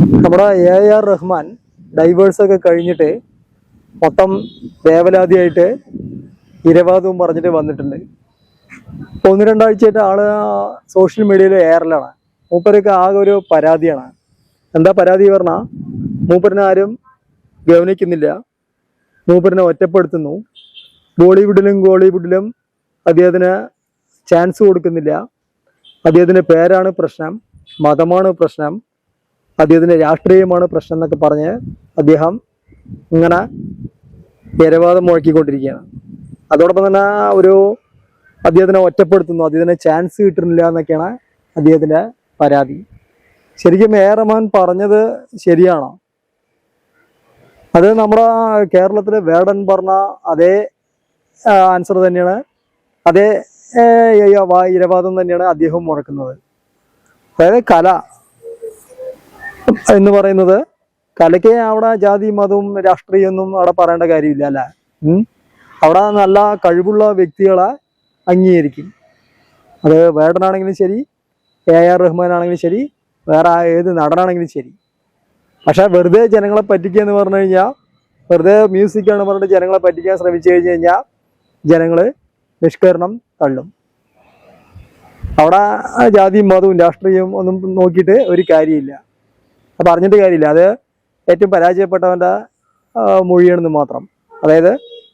നമ്മുടെ A R Rahman diverse ഒക്കെ കഴിഞ്ഞിട്ട് മൊത്തം വേവലാതിയായിട്ട് ഇരവാദവും പറഞ്ഞിട്ട് വന്നിട്ടുണ്ട്. ഒന്ന് രണ്ടാഴ്ചയായിട്ട് ആൾ സോഷ്യൽ മീഡിയയിൽ എയറിലാണ് മൂപ്പരൊക്കെ ആകെ ഒരു പരാതിയാണ്. എന്താ പരാതി പറഞ്ഞാൽ മൂപ്പരനെ ആരും ഗവനിക്കുന്നില്ല മൂപ്പരനെ ഒറ്റപ്പെടുത്തുന്നു. ബോളിവുഡിലും ഗോളിവുഡിലും അദ്ദേഹത്തിന് ചാൻസ് കൊടുക്കുന്നില്ല. അദ്ദേഹത്തിന്റെ പേരാണ് പ്രശ്നം മതമാണ് പ്രശ്നം. അദ്ദേഹത്തിന്റെ രാഷ്ട്രീയമാണ് പ്രശ്നം എന്നൊക്കെ പറഞ്ഞ് അദ്ദേഹം ഇങ്ങനെ ഇരവാദം മുഴക്കിക്കൊണ്ടിരിക്കുകയാണ്. അതോടൊപ്പം തന്നെ ഒരു അദ്ദേഹത്തിനെ ഒറ്റപ്പെടുത്തുന്നു. അദ്ദേഹത്തിന് ചാൻസ് കിട്ടുന്നില്ല എന്നൊക്കെയാണ് അദ്ദേഹത്തിന്റെ പരാതി. ശരിക്കും എ റഹ്മാൻ പറഞ്ഞത് ശരിയാണോ? അത് നമ്മുടെ കേരളത്തിലെ വേടൻ പറഞ്ഞ അതേ ആൻസർ തന്നെയാണ്. അതേ ഇരവാദം തന്നെയാണ് അദ്ദേഹം മുഴക്കുന്നത്. അതായത് കല. എന്ന് പറയുന്നത് കലയ്ക്ക് അവിടെ ജാതി മതവും രാഷ്ട്രീയമൊന്നും അവിടെ പറയേണ്ട കാര്യമില്ല അല്ല. അവിടെ നല്ല കഴിവുള്ള വ്യക്തികളെ അംഗീകരിക്കും. അത് വേടനാണെങ്കിലും ശരി എ ആർ റഹ്മാൻ ആണെങ്കിലും ശരി വേറെ ഏത് നടനാണെങ്കിലും ശരി. പക്ഷെ വെറുതെ ജനങ്ങളെ പറ്റിക്കുക എന്ന് പറഞ്ഞു കഴിഞ്ഞാൽ വെറുതെ മ്യൂസിക്കാണ് പറഞ്ഞിട്ട് ജനങ്ങളെ പറ്റിക്കാൻ ശ്രമിച്ചു കഴിഞ്ഞു കഴിഞ്ഞാൽ ജനങ്ങൾ നിഷ്കരണം തള്ളും. അവിടെ ജാതിയും മതവും രാഷ്ട്രീയവും ഒന്നും നോക്കിയിട്ട് ഒരു കാര്യമില്ല. പറഞ്ഞിട്ട് കാര്യമില്ല. അത് ഏറ്റവും പരാജയപ്പെട്ടവന്റെ മൊഴിയാണെന്ന് മാത്രം. അതായത്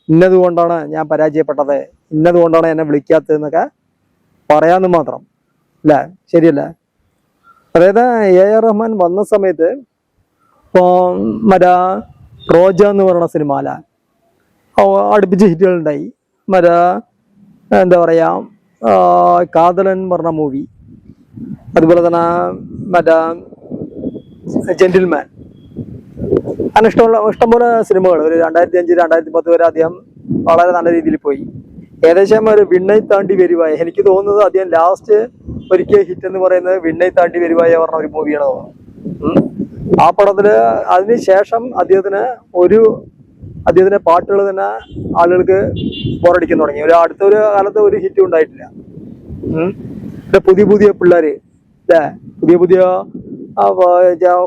ഇന്നതുകൊണ്ടാണ് ഞാൻ പരാജയപ്പെട്ടത് ഇന്നതുകൊണ്ടാണ് എന്നെ വിളിക്കാത്തതെന്നൊക്കെ പറയാമെന്ന് മാത്രം. അല്ല? ശരിയല്ല? അതായത് എ. ആർ. റഹ്മാൻ വന്ന സമയത്ത് ഇപ്പോൾ മറ്റേ റോജ എന്ന് പറയുന്ന സിനിമ അല്ല അടുപ്പിച്ച് ഹിറ്റുകൾ ഉണ്ടായി മറ്റേ എന്താ പറയാ ആ, കാതലൻ പറഞ്ഞ മൂവി അതുപോലെ തന്നെ മറ്റേ ജെന്റിൽമാൻ അങ്ങനെ ഇഷ്ടമുള്ള ഇഷ്ടംപോലെ സിനിമകൾ. ഒരു രണ്ടായിരത്തി അഞ്ച് രണ്ടായിരത്തി പത്ത് വരെ അദ്ദേഹം വളരെ നല്ല രീതിയിൽ പോയി. ഏകദേശം ഒരു വിണ്ണൈ താണ്ടി വരുവായ. എനിക്ക് തോന്നുന്നത് അദ്ദേഹം ലാസ്റ്റ് ഒരിക്കൽ ഹിറ്റ് എന്ന് പറയുന്നത് വിണ്ണൈ താണ്ടി വരുവായ പറഞ്ഞ ഒരു മൂവിയാണ് തോന്നുന്നത്. ആ പടത്തിൽ അതിനുശേഷം അദ്ദേഹത്തിന് ഒരു അദ്ദേഹത്തിന്റെ പാട്ടുകൾ തന്നെ ആളുകൾക്ക് ബോറടിക്കാൻ തുടങ്ങി. ഒരു അടുത്ത ഒരു കാലത്ത് ഒരു ഹിറ്റും ഉണ്ടായിട്ടില്ല. പിന്നെ പുതിയ പുതിയ പിള്ളേര്. അല്ലേ പുതിയ പുതിയ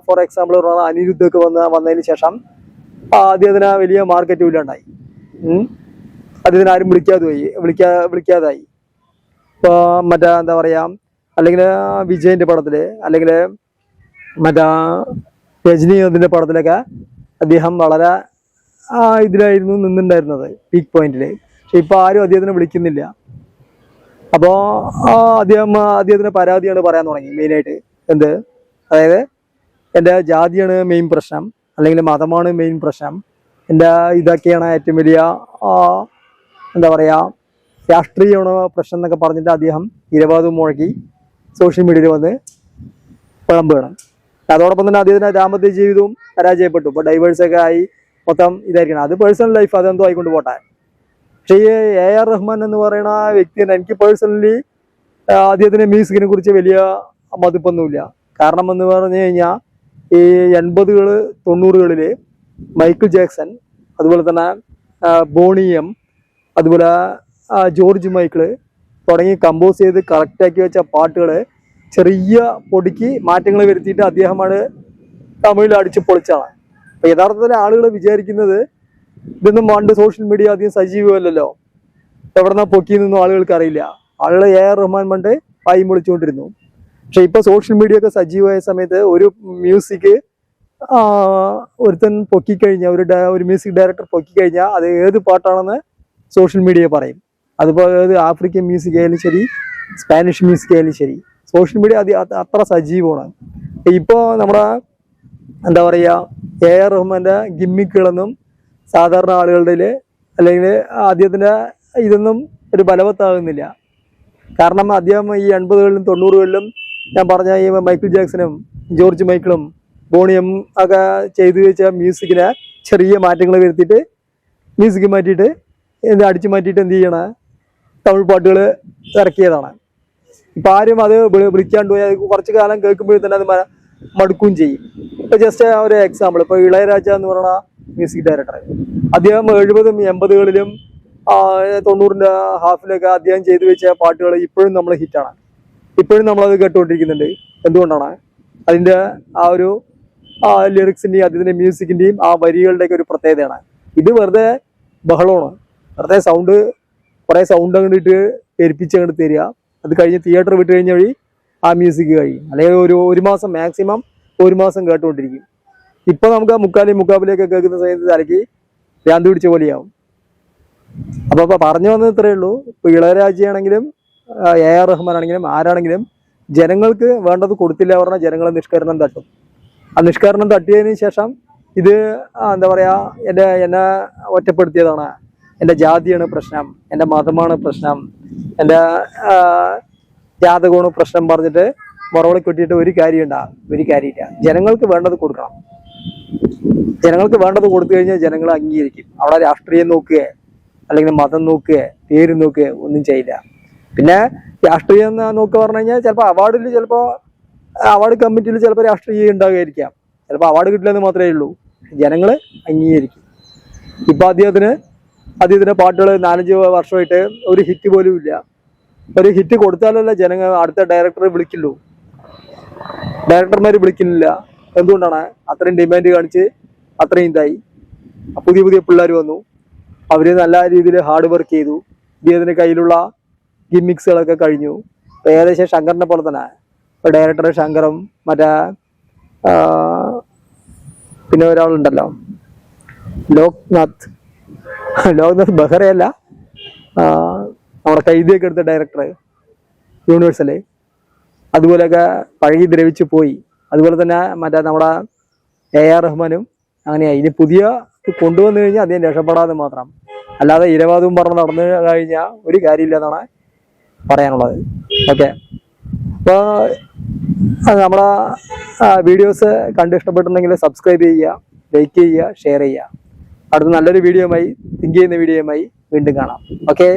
ഫോർ എക്സാമ്പിൾ അനിരുദ്ധൊക്കെ വന്ന വന്നതിന് ശേഷം അദ്ദേഹത്തിന് വലിയ മാർക്കറ്റ് ഇല്ലാണ്ടായി. അദ്ദേഹത്തിന് ആരും വിളിക്കാതെ പോയി. വിളിക്കാ വിളിക്കാതായി. ഇപ്പോൾ മറ്റേ എന്താ പറയുക അല്ലെങ്കിൽ വിജയന്റെ പടത്തിൽ അല്ലെങ്കിൽ മറ്റേ രജനീകാന്തിന്റെ പടത്തിലൊക്കെ അദ്ദേഹം വളരെ ഇതിലായിരുന്നു നിന്നുണ്ടായിരുന്നത് പീക്ക് പോയിന്റിൽ പക്ഷെ ഇപ്പം ആരും അദ്ദേഹത്തിനെ വിളിക്കുന്നില്ല. അപ്പോൾ അദ്ദേഹം അദ്ദേഹത്തിന്റെ പരാതിയാണ് പറയാൻ തുടങ്ങി മെയിനായിട്ട് എന്ത്? അതായത് എന്റെ ജാതിയാണ് മെയിൻ പ്രശ്നം അല്ലെങ്കിൽ മതമാണ് മെയിൻ പ്രശ്നം. എന്റെ ഇതൊക്കെയാണ് ഏറ്റവും വലിയ എന്താ പറയുക രാഷ്ട്രീയമാണ് പ്രശ്നം എന്നൊക്കെ പറഞ്ഞിട്ട് അദ്ദേഹം ഇരവാദം മുഴക്കി സോഷ്യൽ മീഡിയയിൽ വന്ന് വിളമ്പുകയാണ് അതോടൊപ്പം തന്നെ അദ്ദേഹത്തിന്റെ ദാമ്പത്യ ജീവിതവും പരാജയപ്പെട്ടു. ഇപ്പോൾ ഡൈവേഴ്സൊക്കെ ആയി മൊത്തം ഇതായിരിക്കണം. അത് പേഴ്സണൽ ലൈഫ് അതെന്തോ ആയിക്കൊണ്ട് പോട്ടെ. പക്ഷേ എ ആർ റഹ്മാൻ എന്ന് പറയുന്ന വ്യക്തി എനിക്ക് പേഴ്സണലി അദ്ദേഹത്തിന്റെ മ്യൂസിക്കിനെ കുറിച്ച് വലിയ മതിപ്പൊന്നുമില്ല. കാരണം എന്ന് പറഞ്ഞു കഴിഞ്ഞാൽ ഈ എൺപതുകൾ തൊണ്ണൂറുകളിൽ മൈക്കിൾ ജാക്സൺ അതുപോലെ തന്നെ ബോണിയം അതുപോലെ ജോർജ് മൈക്കിൾ തുടങ്ങി കമ്പോസ് ചെയ്ത് കറക്റ്റാക്കി വെച്ച പാട്ടുകൾ ചെറിയ പൊടിക്ക് മാറ്റങ്ങൾ വരുത്തിയിട്ട് അദ്ദേഹമാണ് തമിഴിൽ അടിച്ച് പൊളിച്ചാണ് അപ്പം യഥാർത്ഥത്തിൽ ആളുകൾ വിചാരിക്കുന്നത് ഇതൊന്നും പണ്ട് സോഷ്യൽ മീഡിയ അധികം സജീവമല്ലല്ലോ. എവിടെന്നാ പൊക്കിയെന്നൊന്നും ആളുകൾക്ക് അറിയില്ല. ആളുകൾ എ ആർ റഹ്മാൻ പണ്ട് പായും പൊളിച്ചുകൊണ്ടിരുന്നു പക്ഷെ ഇപ്പൊ സോഷ്യൽ മീഡിയ ഒക്കെ സജീവമായ സമയത്ത് ഒരു മ്യൂസിക് ഒരുത്തൻ പൊക്കിക്കഴിഞ്ഞാൽ ഒരു ഒരു മ്യൂസിക് ഡയറക്ടർ പൊക്കിക്കഴിഞ്ഞാൽ അത് ഏത് പാട്ടാണെന്ന് സോഷ്യൽ മീഡിയ പറയും. അതുപോലെ ഏത് ആഫ്രിക്കൻ മ്യൂസിക് ആയാലും ശരി സ്പാനിഷ് മ്യൂസിക് ആയാലും ശരി സോഷ്യൽ മീഡിയ അതി അത് അത്ര സജീവമാണ്. ഇപ്പോൾ നമ്മുടെ എന്താ പറയുക എ ആർ റഹ്മാന്റെ ഗിമ്മിക്കുകളൊന്നും സാധാരണ ആളുകളുടെ അല്ലെങ്കിൽ അദ്ദേഹത്തിന്റെ ഇതൊന്നും ഒരു ബലവത്താകുന്നില്ല. കാരണം അദ്ദേഹം ഈ എൺപതുകളിലും തൊണ്ണൂറുകളിലും ഞാൻ പറഞ്ഞ ഈ മൈക്കിൾ ജാക്സനും ജോർജ് മൈക്കിളും ബോണിയും ഒക്കെ ചെയ്തു വെച്ച മ്യൂസിക്കിനെ ചെറിയ മാറ്റങ്ങൾ വരുത്തിയിട്ട് മ്യൂസിക് മാറ്റിയിട്ട് എന്ത് അടിച്ചു മാറ്റിയിട്ട് എന്ത് ചെയ്യണ? തമിഴ് പാട്ടുകൾ ഇറക്കിയതാണ്. ഇപ്പം ആരും അത് വിളി- വിളിക്കാണ്ട് പോയി കുറച്ച് കാലം കേൾക്കുമ്പോഴേ തന്നെ അത് മടുക്കുകയും ചെയ്യും. ഇപ്പം ജസ്റ്റ് ഒരു എക്സാമ്പിൾ ഇപ്പോൾ ഇളയരാജ എന്ന് പറയുന്ന മ്യൂസിക് ഡയറക്ടർ അദ്ദേഹം എഴുപതും എൺപതുകളിലും തൊണ്ണൂറിന്റെ ഹാഫിലൊക്കെ അദ്ദേഹം ചെയ്തു വെച്ച പാട്ടുകൾ ഇപ്പോഴും നമ്മൾ ഹിറ്റാണ് ഇപ്പോഴും നമ്മളത് കേട്ടുകൊണ്ടിരിക്കുന്നുണ്ട്. എന്തുകൊണ്ടാണ്? അതിന്റെ ആ ഒരു ആ ലിറിക്സിന്റെയും അതിന്റെ മ്യൂസിക്കിന്റെയും ആ വരികളുടെയൊക്കെ ഒരു പ്രത്യേകതയാണ്. ഇത് വെറുതെ ബഹളമാണ്. വെറുതെ സൗണ്ട് കുറേ സൗണ്ട് അങ്ങോട്ട് എരിപ്പിച്ച് അങ്ങോട്ട് തരിക. അത് കഴിഞ്ഞ് തിയേറ്റർ വിട്ട് കഴിഞ്ഞ വഴി ആ മ്യൂസിക് കഴിയും. അല്ലെങ്കിൽ ഒരു ഒരു മാസം മാക്സിമം ഒരു മാസം കേട്ടുകൊണ്ടിരിക്കും. ഇപ്പൊ നമുക്ക് മുക്കാലി മുക്കാബിലേക്ക് കേൾക്കുന്ന സമയത്ത് തലയ്ക്ക് ഭ്രാന്ത് പിടിച്ച പോലെയാവും. അപ്പൊ അപ്പൊ പറഞ്ഞു വന്നത് ഇത്രയേ ഉള്ളൂ. ഇപ്പൊ ഇളയരാജയാണെങ്കിലും എ ആർ റഹ്മാൻ ആണെങ്കിലും ആരാണെങ്കിലും ജനങ്ങൾക്ക് വേണ്ടത് കൊടുത്തില്ല പറഞ്ഞാൽ ജനങ്ങളെ നിഷ്കരണം തട്ടും. ആ നിഷ്കരണം തട്ടിയതിന് ശേഷം ഇത് എന്താ പറയുക എന്റെ എന്നെ ഒറ്റപ്പെടുത്തിയതാണ്. എന്റെ ജാതിയാണ് പ്രശ്നം എന്റെ മതമാണ് പ്രശ്നം എന്റെ ജാതകമാണ് പ്രശ്നം പറഞ്ഞിട്ട് മുറവിളി കിട്ടിയിട്ട് ഒരു കാര്യം ഒരു കാര്യമില്ല. ജനങ്ങൾക്ക് വേണ്ടത് കൊടുക്കണം. ജനങ്ങൾക്ക് വേണ്ടത് കൊടുത്തു കഴിഞ്ഞാൽ ജനങ്ങൾ അംഗീകരിക്കും. അവിടെ രാഷ്ട്രീയം നോക്കുക അല്ലെങ്കിൽ മതം നോക്കുക പേര് നോക്കുക ഒന്നും ചെയ്യില്ല. പിന്നെ രാഷ്ട്രീയം നോക്കുക പറഞ്ഞു കഴിഞ്ഞാൽ ചിലപ്പോൾ അവാർഡിൽ ചിലപ്പോൾ അവാർഡ് കമ്മിറ്റിയിൽ ചിലപ്പോൾ രാഷ്ട്രീയം ഉണ്ടാകുമായിരിക്കാം ചിലപ്പോൾ അവാർഡ് കിട്ടില്ലെന്ന് മാത്രമേ ഉള്ളൂ. ജനങ്ങൾ അംഗീകരിക്കും. ഇപ്പം അദ്ദേഹത്തിന് അദ്ദേഹത്തിന്റെ പാട്ടുകൾ നാലഞ്ച് വർഷമായിട്ട് ഒരു ഹിറ്റ് പോലും ഇല്ല. ഒരു ഹിറ്റ് കൊടുത്താലല്ല ജനങ്ങൾ അടുത്ത ഡയറക്ടറെ വിളിക്കുള്ളൂ. ഡയറക്ടർമാർ വിളിക്കുന്നില്ല. എന്തുകൊണ്ടാണ്? അത്രയും ഡിമാൻഡ് കാണിച്ച് അത്രയും ഇതായി. പുതിയ പുതിയ പിള്ളേർ വന്നു. അവർ നല്ല രീതിയിൽ ഹാർഡ് വർക്ക് ചെയ്തു. ഇദ്ദേഹത്തിന്റെ കയ്യിലുള്ള ഗിമ്മിക്സുകളൊക്കെ കഴിഞ്ഞു. ഇപ്പൊ ഏകദേശം ശങ്കറിനെ പോലെ തന്നെ. ഇപ്പൊ ഡയറക്ടർ ശങ്കറും മറ്റേ പിന്നെ ഒരാളുണ്ടല്ലോ. ലോക്നാഥ്. ലോക്നാഥ് ബെഹ്റയല്ല നമ്മുടെ കൈദിയൊക്കെ എടുത്ത ഡയറക്ടർ യൂണിവേഴ്സൽ അതുപോലെയൊക്കെ പഴകി ദ്രവിച്ച് പോയി. അതുപോലെ തന്നെ മറ്റേ നമ്മുടെ എ ആർ റഹ്മാനും അങ്ങനെയായി. ഇനി പുതിയ കൊണ്ടുവന്നു കഴിഞ്ഞാൽ അദ്ദേഹം രക്ഷപ്പെടാതെ മാത്രം. അല്ലാതെ ഇരവാദവും പറഞ്ഞ് നടന്നു കഴിഞ്ഞാൽ ഒരു കാര്യമില്ല എന്നാണ് പറയാനുള്ളത്. ഓക്കെ അപ്പോൾ നമ്മളെ വീഡിയോസ് കണ്ട് ഇഷ്ടപ്പെട്ടിട്ടുണ്ടെങ്കിൽ സബ്സ്ക്രൈബ് ചെയ്യുക ലൈക്ക് ചെയ്യുക ഷെയർ ചെയ്യുക. അടുത്ത നല്ലൊരു വീഡിയോ ആയി തിങ്ക് ചെയ്യുന്ന വീഡിയോയുമായി വീണ്ടും കാണാം. ഓക്കെ